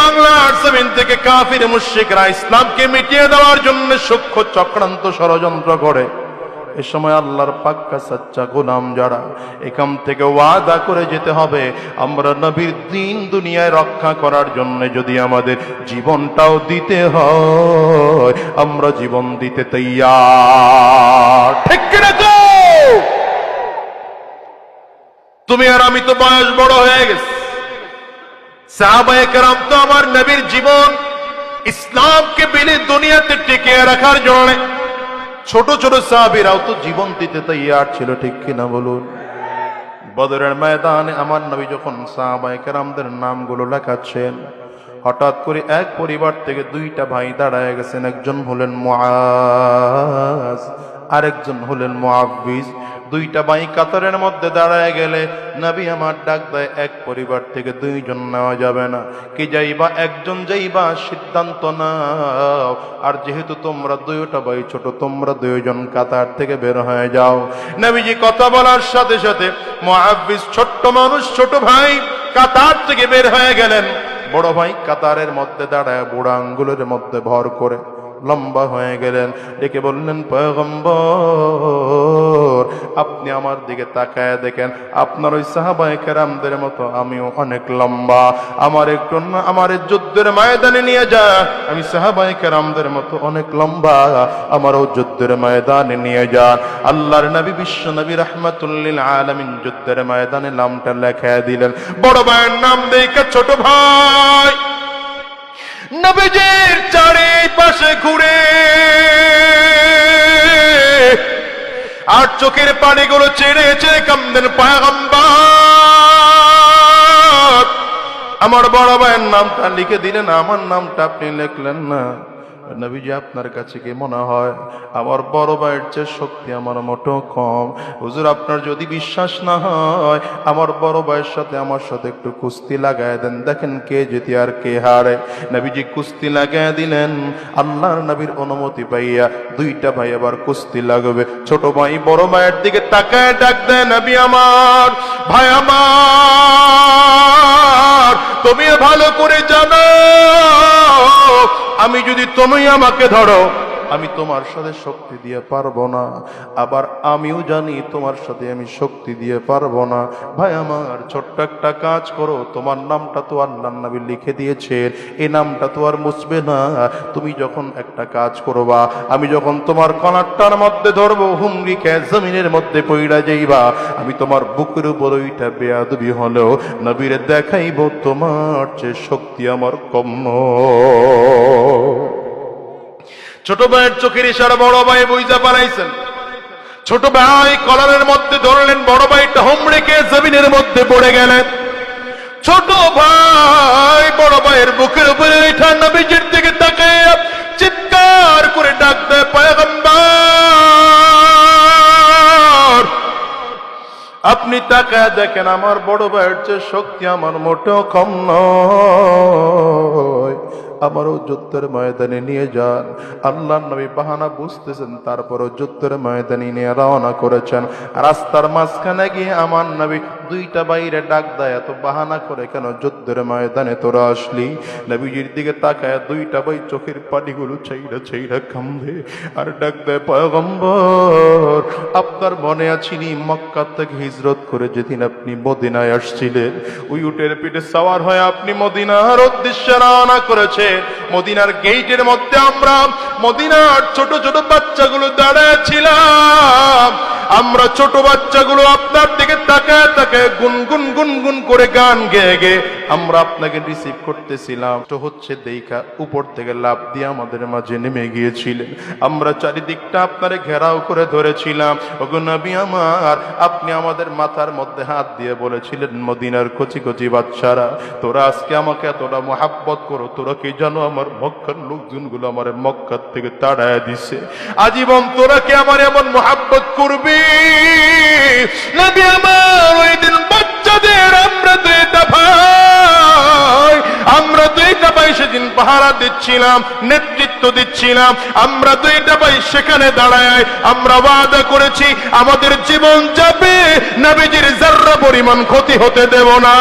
বাংলার জমিন থেকে কাফির মুশরিকরা ইসলামকে মিটিয়ে দেওয়ার জন্য সূক্ষ্ম চক্রান্ত ষড়যন্ত্র করে। এ সময় আল্লাহর পাক্কা সাচ্চা গোলাম যারা, এখান থেকে ওয়াদা করে যেতে হবে, আমরা নবীর দিন দুনিয়ায় রক্ষা করার জন্য যদি আমাদের জীবনটাও দিতে হয়, আমরা জীবন দিতে তৈয়ার। ঠিক তুমি আর আমি তো বয়স বড় হয়ে গেছে। সাহাবায়ে কেরাম তো আমার নবীর জীবন ইসলামকে বিলে দুনিয়াতে টিকিয়ে রাখার জন্য। ছোট ছোট সাহাবীরাও তো জীবন দিতে তৈয়ার ছিল, ঠিক কিনা বলুন? বদরের ময়দানে আমার নবী যখন সাহাবায়ে কেরামদের নামগুলো লেখাচ্ছেন, হঠাৎ করে এক পরিবার থেকে দুইটা ভাই দাঁড়ায় গেছেন। একজন হলেন মুআজ, আরেকজন হলেন মুআব্বিস দুইটা বাই কাতারের মধ্যে দাঁড়ায় গেলে নবী আমার ডাক দেয়, এক পরিবার থেকে দুইজন নেওয়া যাবে না। কি যাইবা, একজন যাইবা, সিদ্ধান্ত নাও। আর যেহেতু তোমরা দুইটা ভাই ছোট, তোমরা দুইজন কাতার থেকে বের হয়ে যাও। নবীজি কথা বলার সাথে সাথে মুআব্বিস ছোট্ট মানুষ, ছোট ভাই কাতার থেকে বের হয়ে গেলেন। বড় ভাই কাতারের মধ্যে দাঁড়ায়, বুড়া আঙ্গুলের মধ্যে ভর করে লম্বা হয়ে গেলেন। ডেকে বললেন, পয়গম্বর আপনি আমার দিকে তাকায় দেখেন। আপনার ওই সাহাবায়ে কেরামদের মতো আমিও অনেক লম্বা। আমার একটু আমার যুদ্ধের ময়দানে নিয়ে যা। আমি সাহাবায়ে কেরামদের মতো অনেক লম্বা। আমারও যুদ্ধের ময়দানে নিয়ে যান আল্লাহর নবী বিশ্ব নবী রহমাতুল্লিল আলমিন যুদ্ধের ময়দানে নামটা লেখায় দিলেন। বড় ভাইয়ের নাম দেখে ছোট ভাই। নবীজির চারিপাশে ঘুরে। আর চোখের পানিগুলো চেড়ে চেড়ে কামদেন আমার বড় ভাইয়ের নামটা লিখে দিলেন, আমার নামটা আপনি লিখলেন না। নবীজি আপনার কাছে কি মনে হয়? আমার বড় ভাইয়ের চেয়ে শক্তি আমার মোটো কম। হুজুর, আপনার যদি বিশ্বাস না হয়, আমার বড় ভাইয়ের সাথে আমার সাথে একটু কুস্তি লাগায় দেন। দেখেন কে যেতে আর কে হারে। নবীজি কুস্তি লাগায় দিলেন। আল্লাহর নবীর অনুমতি পাইয়া দুইটা ভাই আবার কুস্তি লাগবে। ছোট ভাই বড় ভাইয়ের দিকে তাকায় ডাক দেয়, নবী আমার, ভাই আমার, তুমি ভালো করে জানো। আমি যদি তুমি আমাকে ধরো আমি তোমার সাথে শক্তি দিয়ে পারব না। আবার আমিও জানি তোমার সাথে আমি শক্তি দিয়ে পারব না। ভাই, আমার ছোট্ট একটা কাজ করো। তোমার নামটা তো আল্লাহ নবী লিখে দিয়েছেন। এই নামটা তো আর মুছবে না। তুমি যখন একটা কাজ করবা, আমি যখন তোমার কনারটার মধ্যে ধরবো হুমরি খেয়ে জমিনের মধ্যে পইড়া যাইবা, আমি তোমার বুকের উপর ওইটা বেয়াদবি হলেও নবীরে দেখাইব তোমার চেয়ে শক্তি আমার কম। ছোট ভাইয়ের চোখের ইশারা বড় ভাই বুঝতে পারাইছেন। ছোট ভাই কলারের মধ্যে ধরলেন, বড় ভাইটা হোমড়েকে জমিনের মধ্যে পড়ে গেলেন। ছোট ভাই বড় ভাইয়ের বুকের উপরে ঠান্ডা নবীজির দিকে তাকে চিৎকার করে ডাক দেয়, পয়গম্বর, আপনি তাকায় দেখেন, আমার বড় ভাইয়ের চেয়ে শক্তি আমার মোটেও কম নয়। আমারও যুদ্ধের ময়দানে নিয়ে যান। আল্লাহ নবী বাহানা বুঝতেছেন, তারপরও যুদ্ধের ময়দানে নিয়ে রওনা করেছেন। রাস্তার মাঝখানে গিয়ে আমার নবী দুইটা বাইরে ডাক দেয়, এত বাহানা করে কেন যুদ্ধের ময়দানে তোরা আসলি? নবীজির দিকে তাকায় দুইটা বাই চোখের পানিগুলো ছাইরা ছাইরা কান্দে আর ডাক দেয়, পয়গম্বর, আপনার মনে আছিনি মক্কা থেকে হিজরত করে যেদিন আপনি মদিনায় আসছিলেন? ওই উটের পিঠে সাওয়ার হয়ে আপনি মদিনার উদ্দেশ্যে রওনা করেছে মদিনার গেইটের মধ্যে আমরা মদিনার ছোট ছোট বাচ্চাগুলো দাঁড়ায় ছিলাম। আমরা ছোট বাচ্চাগুলো আপনার দিকে তাকায় তাকায় গুনগুন গুনগুন করে গান গেয়ে গেয়ে আমরা আপনাকে রিসিভ করতেছিলাম। তো হচ্ছে দেইখা উপর থেকে লাভ দিয়ে আমাদের মাঝে নেমে গিয়েছিলেন। আমরা চারিদিকটা আপনারে ঘেরাও করে ধরেছিলাম। ওগো আমার, আপনি আমাদের মাথার মধ্যে হাত দিয়ে বলেছিলেন, মদিনার কচি কচি বাচ্চারা, তোরা আজকে আমাকে এতটা মহাব্বত করো, তোরা কি জানো আমার মক্কার লোকজনগুলো আমার মক্কার থেকে তাড়ায় দিছে? আজীবন তোরা কি আমার এমন মহাব্বত করবি? নবী আমার ওই দিন বাচ্চাদের আমরা দুইটা ভাই, আমরা দুইটা ভাই সেদিন পাহারা দিচ্ছিলাম, নেতৃত্ব দিচ্ছিলাম, আমরা দুইটা ভাই সেখানে দাঁড়ায়, আমরা ওয়াদা করেছি, আমাদের জীবন যাবে, নবীজির জার্রা পরিমাণ ক্ষতি হতে দেব না।